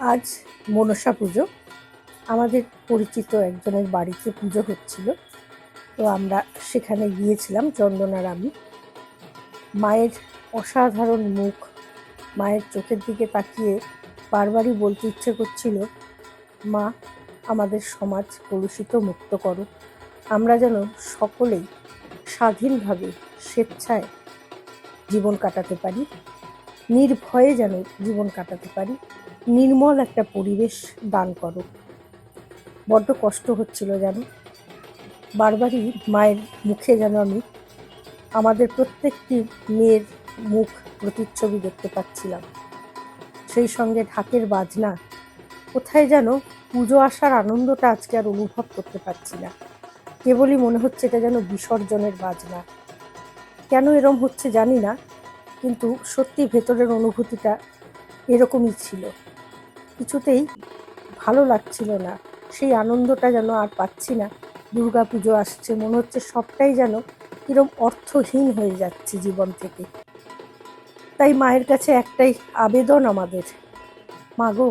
আজ মনসা পুজো। আমাদের পরিচিত একজনের বাড়িতে পুজো হচ্ছিল। তো আমরা সেখানে গিয়েছিলাম চন্দনার আমি। মায়ের অসাধারণ মুখ, মায়ের চোখের দিকে তাকিয়ে বারবারই বলতে ইচ্ছে করছিল, মা, আমাদের সমাজ কলুষিত, মুক্ত করো। আমরা যেন সকলেই স্বাধীনভাবে স্বেচ্ছায় জীবন কাটাতে পারি। নির্ভয়ে যেন জীবন কাটাতে পারি। নির্মল একটা পরিবেশ দান করো। বড্ড কষ্ট হচ্ছিল যেন। বারবারই মায়ের মুখে যেন আমি আমাদের প্রত্যেকটি মেয়ের মুখ প্রতিচ্ছবি দেখতে পাচ্ছিলাম। সেই সঙ্গে ঢাকের বাজনা। কোথায় যেন পুজো আসার আনন্দটা আজকে আর অনুভব করতে পারছি না। কেবলই মনে হচ্ছে এটা যেন বিসর্জনের বাজনা। কেন এরম হচ্ছে জানি না। কিন্তু সত্যি ভেতরের অনুভূতিটা এরকমই ছিল। কিছুতেই ভালো লাগছিল না। সেই আনন্দটা যেন আর পাচ্ছি না। দুর্গা পুজো আসছে, মনে হচ্ছে সবটাই যেন কিরম অর্থহীন হয়ে যাচ্ছে জীবন থেকে। তাই মায়ের কাছে একটাই আবেদন আমাদের। মাগো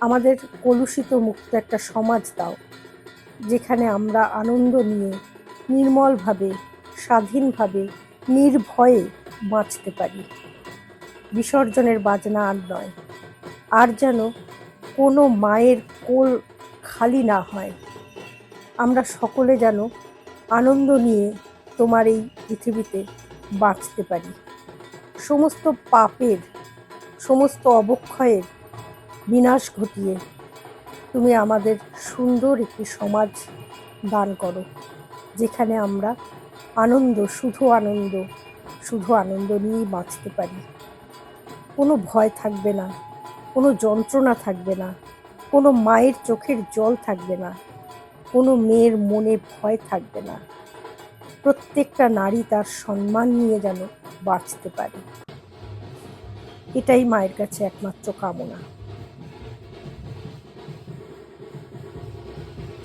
আমাদের কলুষিত মুক্ত একটা সমাজ দাও, যেখানে আমরা আনন্দ নিয়ে নির্মলভাবে, স্বাধীনভাবে, নির্ভয়ে বাঁচতে পারি। বিসর্জনের বাজনা আর নয়। আর যেন কোনো মায়ের কোল খালি না হয়। আমরা সকলে যেন আনন্দ নিয়ে তোমার এই পৃথিবীতে বাঁচতে পারি। সমস্ত পাপের, সমস্ত অবক্ষয়ের বিনাশ ঘটিয়ে তুমি আমাদের সুন্দর একটি সমাজ দান করো, যেখানে আমরা আনন্দ, শুধু আনন্দ শুধু আনন্দ নিয়েই বাঁচতে পারি। কোনো ভয় থাকবে না, কোনো যন্ত্রণা থাকবে না, কোনো মায়ের চোখের জল থাকবে না, কোনো মেয়ের মনে ভয় থাকবে না। প্রত্যেকটা নারী তার সম্মান নিয়ে যেন বাঁচতে পারে। এটাই মায়ের কাছে একমাত্র কামনা।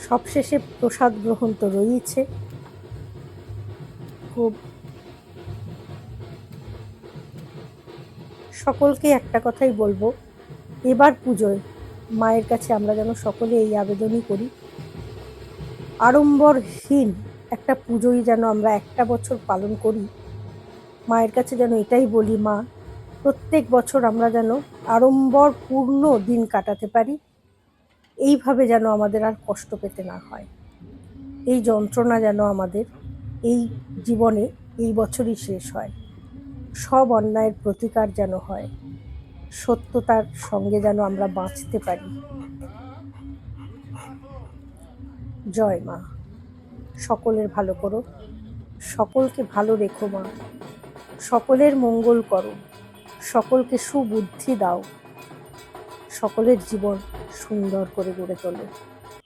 সবশেষে প্রসাদ গ্রহণ তো রয়েছে খুব সকলকে একটা কথাই বলব, এবার পুজোয় মায়ের কাছে আমরা যেন সকলে এই আবেদনই করি। আড়ম্বরহীন একটা পুজোই যেন আমরা একটা বছর পালন করি, মায়ের কাছে যেন এটাই বলি মা, প্রত্যেক বছর আমরা যেন আড়ম্বরপূর্ণ দিন কাটাতে পারি, এইভাবে যেন আমাদের আর কষ্ট পেতে না হয়। এই যন্ত্রণা যেন আমাদের এই জীবনে এই বছরই শেষ হয়। সব অন্যায়ের প্রতিকার যেন হয়, সত্যতার সঙ্গে যেন আমরা বাঁচতে পারি। জয় মা, সকলের ভালো করো, সকলকে ভালো রেখো মা, সকলের মঙ্গল করো, সকলকে সুবুদ্ধি দাও, সকলের জীবন সুন্দর করে গড়ে তোলো।